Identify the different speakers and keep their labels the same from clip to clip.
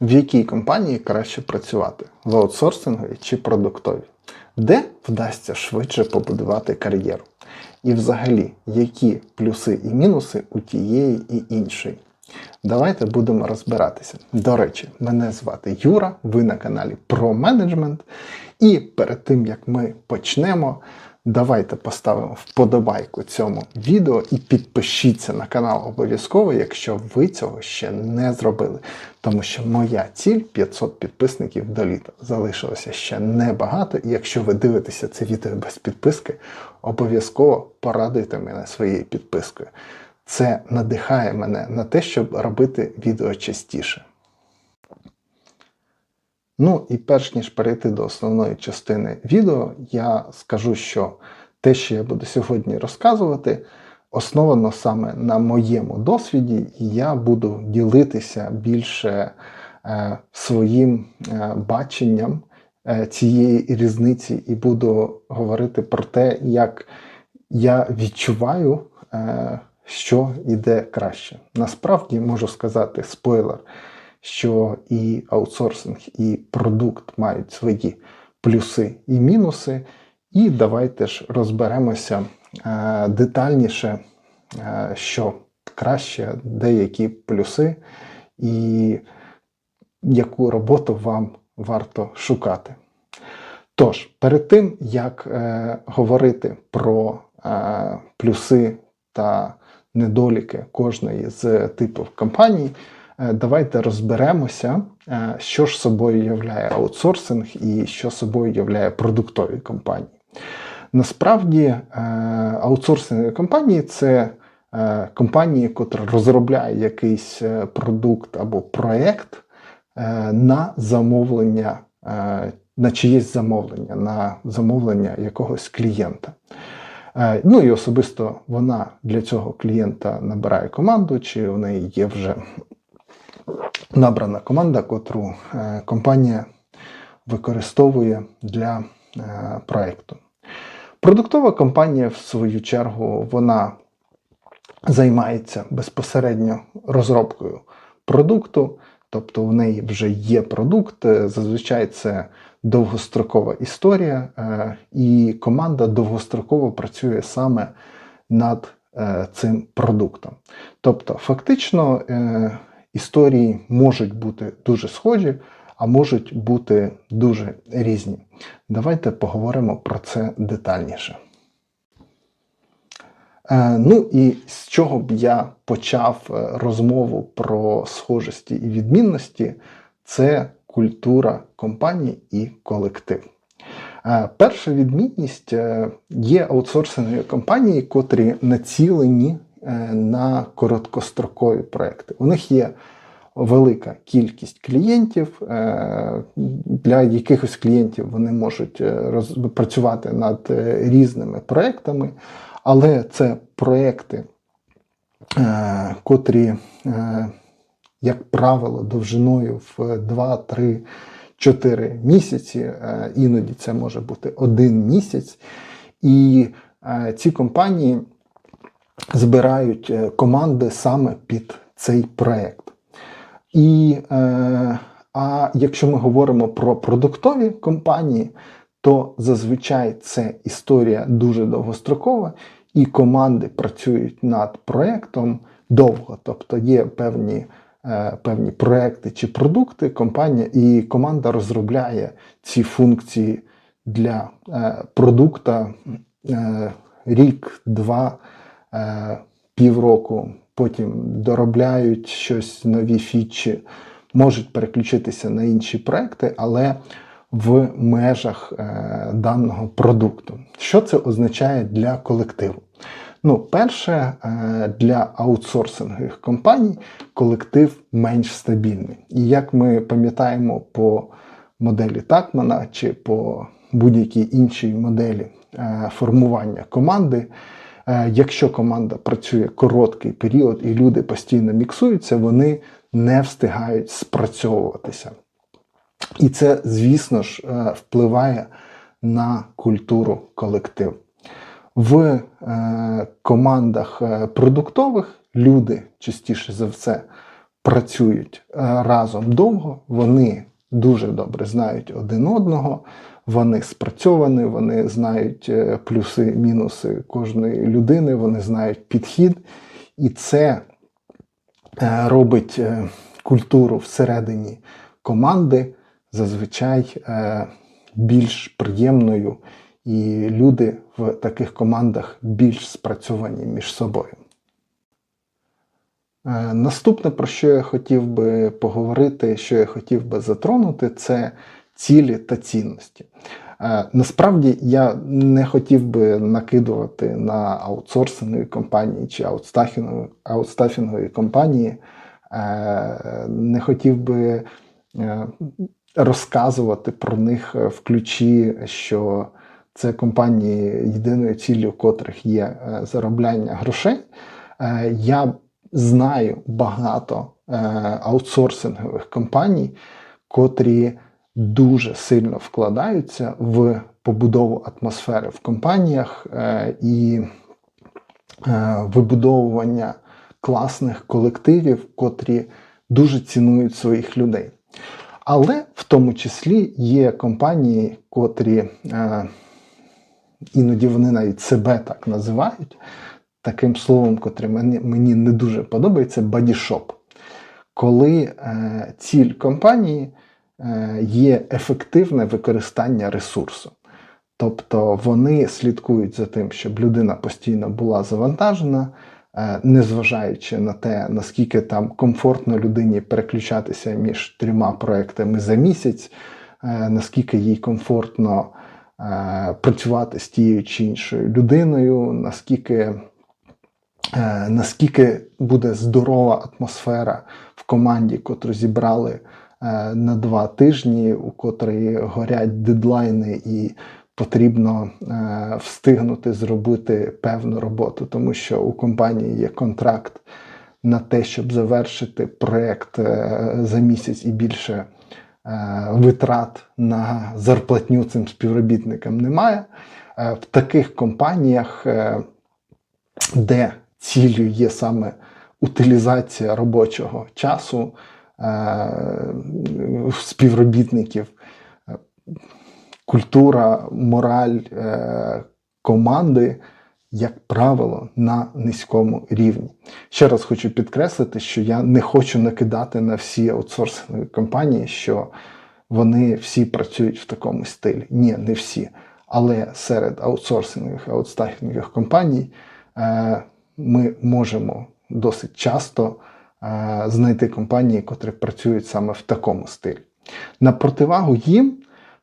Speaker 1: В якій компанії краще працювати? В аутсорсинговій чи продуктовій? Де вдасться швидше побудувати кар'єру? І взагалі, які плюси і мінуси у тієї і іншої? Давайте будемо розбиратися. До речі, мене звати Юра, ви на каналі про менеджмент. І перед тим як ми почнемо, давайте поставимо вподобайку цьому відео і підпишіться на канал обов'язково, якщо ви цього ще не зробили. Тому що моя ціль 500 підписників до літа. Залишилося ще небагато. І якщо ви дивитеся це відео без підписки, обов'язково порадуйте мене своєю підпискою. Це надихає мене на те, щоб робити відео частіше. Ну і перш ніж перейти до основної частини відео, я скажу, що те, що я буду сьогодні розказувати, основано саме на моєму досвіді, і я буду ділитися більше е, своїм е, баченням е, цієї різниці, і буду говорити про те, як я відчуваю, е, що йде краще. Насправді можу сказати спойлер що і аутсорсинг, і продукт мають свої плюси і мінуси. І давайте ж розберемося е, детальніше, е, що краще, деякі плюси, і яку роботу вам варто шукати. Тож, перед тим, як е, говорити про е, плюси та недоліки кожної з типів компаній, давайте розберемося, е, що ж собою являє аутсорсинг і що собою являє продуктові компанії. Насправді, е, аутсорсингові компанії це компанії, які розробляє якийсь продукт або проєкт на замовлення, на чиєсь замовлення, на замовлення якогось клієнта. Ну і особисто вона для цього клієнта набирає команду, чи у неї є вже набрана команда, котру е, компанія використовує для е, проєкту. Продуктова компанія, в свою чергу, вона займається безпосередньо розробкою продукту, тобто в неї вже є продукт. е, Зазвичай це довгострокова історія, і команда довгостроково працює саме над цим продуктом. Тобто, фактично, історії можуть бути дуже схожі, а можуть бути дуже різні. Давайте поговоримо про це детальніше. Е, Ну і з чого б я почав е, розмову про схожості і відмінності, це культура компанії і колектив. Е, Перша відмінність є аутсорсингові компанії, котрі націлені на короткострокові проекти. У них є велика кількість клієнтів. е, Для якихось клієнтів вони можуть е, працювати над е, різними проектами, але це проекти, е, котрі, е, як правило, довжиною в 2, 3, 4 місяці. е, Іноді це може бути один місяць. І е, ці компанії збирають е, команди саме під цей проект. І, е, а якщо ми говоримо про продуктові компанії, то зазвичай це історія дуже довгострокова, і команди працюють над проектом довго. Тобто є певні, е, певні проекти чи продукти, компанія, і команда розробляє ці функції для е, продукта е, рік, два, півроку. Потім доробляють щось нові фічі, можуть переключитися на інші проекти, але в межах е, даного продукту. Що це означає для колективу? Ну, перше, е, для аутсорсингових компаній колектив менш стабільний. І як ми пам'ятаємо по моделі Такмана чи по будь-якій іншій моделі е, формування команди, е, якщо команда працює короткий період і люди постійно міксуються, вони не встигають спрацьовуватися. І це, звісно ж, е, впливає на культуру колективу. В е, командах е, продуктових люди частіше за все працюють е, разом довго, вони дуже добре знають один одного, вони спрацьовані, вони знають е, плюси, мінуси кожної людини, вони знають підхід, і це е, робить е, культуру всередині команди зазвичай більш приємною, і люди в таких командах більш спрацьовані між собою. Е, Наступне, про що я хотів би поговорити, що я хотів би затронути, це цілі та цінності. Е, Насправді я не хотів би накидувати на аутсорсингові компанії чи аутстафінгові, компанії, Е, не хотів би розказувати про них в ключі, що це компанії, єдиною ціллю котрих є заробляння грошей. Я знаю багато е, аутсорсингових компаній, котрі дуже сильно вкладаються в побудову атмосфери в компаніях е, і е, вибудовування класних колективів, котрі дуже цінують своїх людей. Але в тому числі є компанії, котрі е, іноді вони навіть себе так називають, таким словом, котре мені, не дуже подобається, бодішоп. Коли е, ціль компанії е, є ефективне використання ресурсу. Тобто вони слідкують за тим, щоб людина постійно була завантажена, е, незважаючи на те, наскільки там комфортно людині переключатися між трьома проектами за місяць, е, наскільки їй комфортно е, працювати з тією чи іншою людиною, наскільки, наскільки буде здорова атмосфера в команді, котру зібрали е, на два тижні, у котрої горять дедлайни і потрібно е, встигнути зробити певну роботу, тому що у компанії є контракт на те, щоб завершити проект е, за місяць і більше е, витрат на зарплатню цим співробітникам немає. Е, в таких компаніях, е, де ціллю є саме утилізація робочого часу е, співробітників, культура, мораль е, команди, як правило, на низькому рівні. Ще раз хочу підкреслити, що я не хочу накидати на всі аутсорсингові компанії, що вони всі працюють в такому стилі. Ні, не всі. Але серед аутсорсингових аутстафінгових компаній е, ми можемо досить часто е, знайти компанії, котрі працюють саме в такому стилі. На противагу їм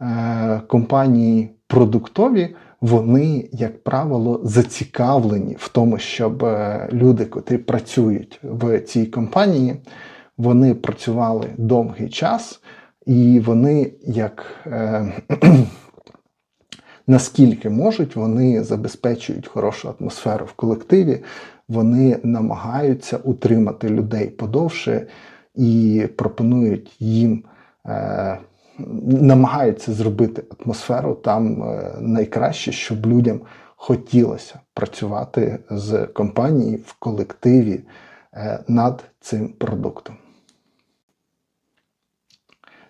Speaker 1: е, компанії продуктові, вони, як правило, зацікавлені в тому, щоб е, люди, котрі працюють в цій компанії, вони працювали довгий час, і вони як. Наскільки можуть, вони забезпечують хорошу атмосферу в колективі, вони намагаються утримати людей подовше і пропонують їм, е, намагаються зробити атмосферу там е, найкраще, щоб людям хотілося працювати з компанією в колективі е, над цим продуктом.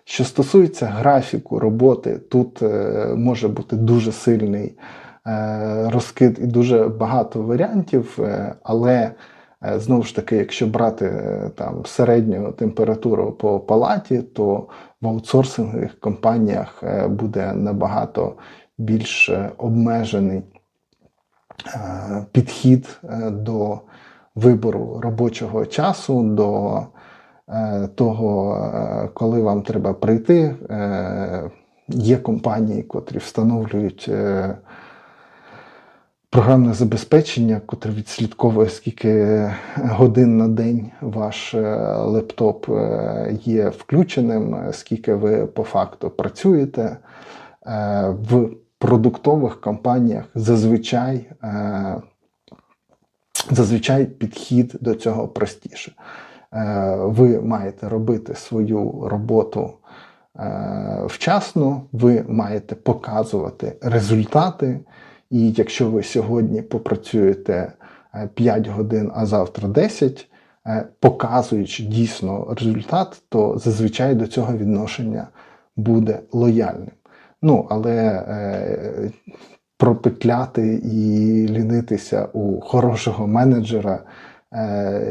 Speaker 1: Що стосується графіку роботи, тут е, може бути дуже сильний е, розкид і дуже багато варіантів, е, але знову ж таки, якщо брати там середню температуру по палаті, то в аутсорсингових компаніях буде набагато більш обмежений підхід до вибору робочого часу. до того, е, коли вам треба прийти. Е, Є компанії, котрі встановлюють е, програмне забезпечення, котре відслідковує, скільки годин на день ваш е, лептоп е, є включеним, е, скільки ви по факту працюєте. Е, В продуктових компаніях зазвичай, е, зазвичай підхід до цього простіше. Е, ви маєте робити свою роботу е, вчасно, ви маєте показувати результати. І якщо ви сьогодні попрацюєте е, 5 годин, а завтра 10, е, показуючи дійсно результат, то зазвичай до цього відношення буде лояльним. Ну, але е, пропетляти і лінитися у хорошого менеджера е,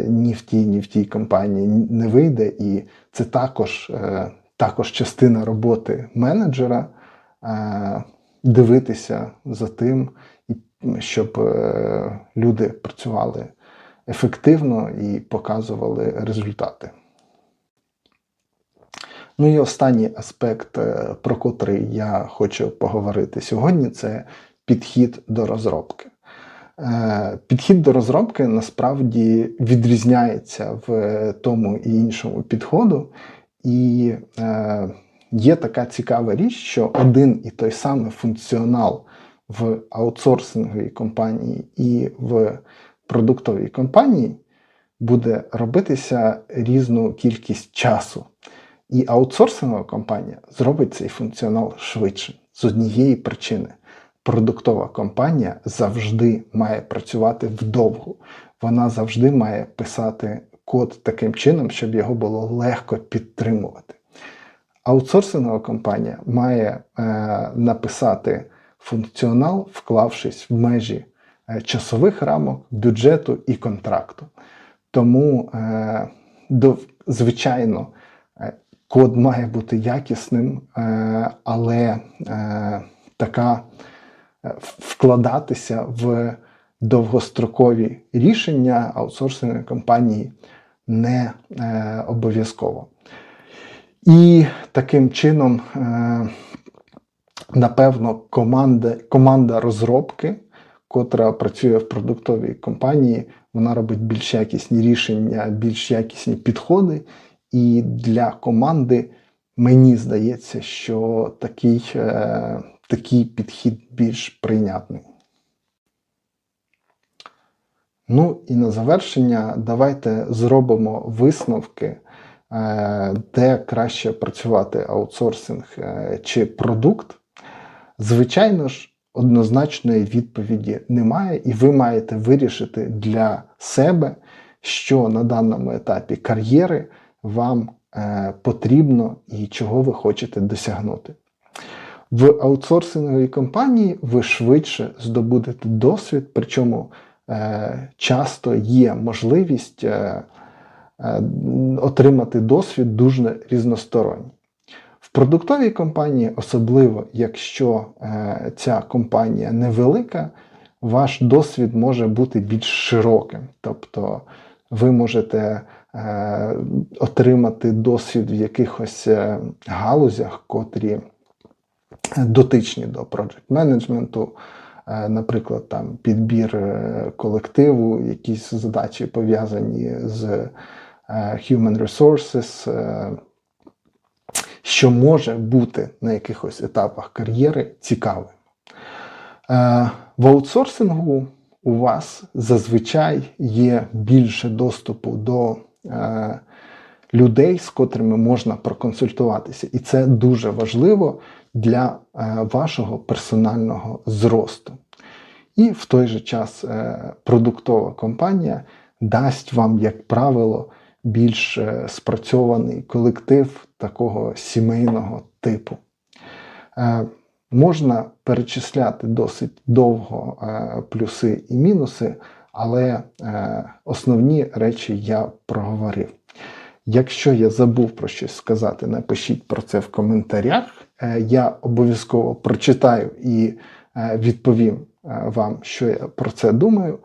Speaker 1: ні в тій, ні в тій компанії не вийде. І це також, е, також частина роботи менеджера е, дивитися за тим, щоб е, люди працювали ефективно і показували результати. Ну і останній аспект, е, про котрий я хочу поговорити сьогодні, це підхід до розробки. Е, Підхід до розробки насправді відрізняється в тому і іншому підходу, і е, є така цікава річ, що один і той самий функціонал в аутсорсинговій компанії і в продуктовій компанії буде робитися різну кількість часу. І аутсорсингова компанія зробить цей функціонал швидше з однієї причини. Продуктова компанія завжди має працювати вдовго. Вона завжди має писати код таким чином, щоб його було легко підтримувати. Аутсорсингова компанія має е, написати функціонал, вклавшись в межі е, часових рамок, бюджету і контракту. Тому, е, до, звичайно, е, код має бути якісним, е, але е, така вкладатися в довгострокові рішення аутсорсингової компанії не е, обов'язково. І таким чином, е, напевно, команда, команда розробки, котра працює в продуктовій компанії, вона робить більш якісні рішення, більш якісні підходи. І для команди мені здається, що такий, е, такий підхід більш прийнятний. Ну і на завершення, давайте зробимо висновки, е, де краще працювати аутсорсинг е, чи продукт. Звичайно ж, однозначної відповіді немає, і ви маєте вирішити для себе, що на даному етапі кар'єри вам е, потрібно і чого ви хочете досягнути. В аутсорсинговій компанії ви швидше здобудете досвід, причому е, часто є можливість е, е, отримати досвід дуже різносторонній. В продуктовій компанії, особливо якщо е, ця компанія невелика, ваш досвід може бути більш широким. Тобто ви можете е, отримати досвід в якихось е, галузях, котрі дотичні до project менеджменту, е, наприклад, там підбір е, колективу, якісь задачі пов'язані з е, human resources. Що може бути на якихось етапах кар'єри цікавим. В аутсорсингу у вас зазвичай є більше доступу до людей, з котрими можна проконсультуватися. І це дуже важливо для е, вашого персонального зросту. І в той же час е, продуктова компанія дасть вам, як правило, більш е, спрацьований колектив такого сімейного типу. Можна перечисляти досить довго плюси і мінуси, але основні речі я проговорив. Якщо я забув про щось сказати, напишіть про це в коментарях. Е, Я обов'язково прочитаю і е, відповім е, вам, що я про це думаю.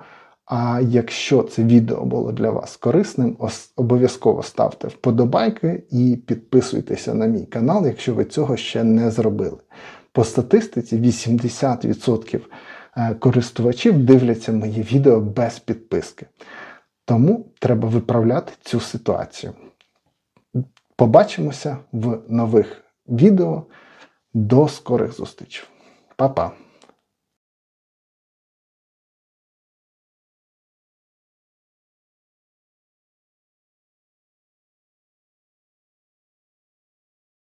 Speaker 1: А якщо це відео було для вас корисним, обов'язково ставте вподобайки і підписуйтеся на мій канал, якщо ви цього ще не зробили. По статистиці 80% е, користувачів дивляться мої відео без підписки. Тому треба виправляти цю ситуацію. Побачимося в нових відео. До скорих зустрічей. Па-па!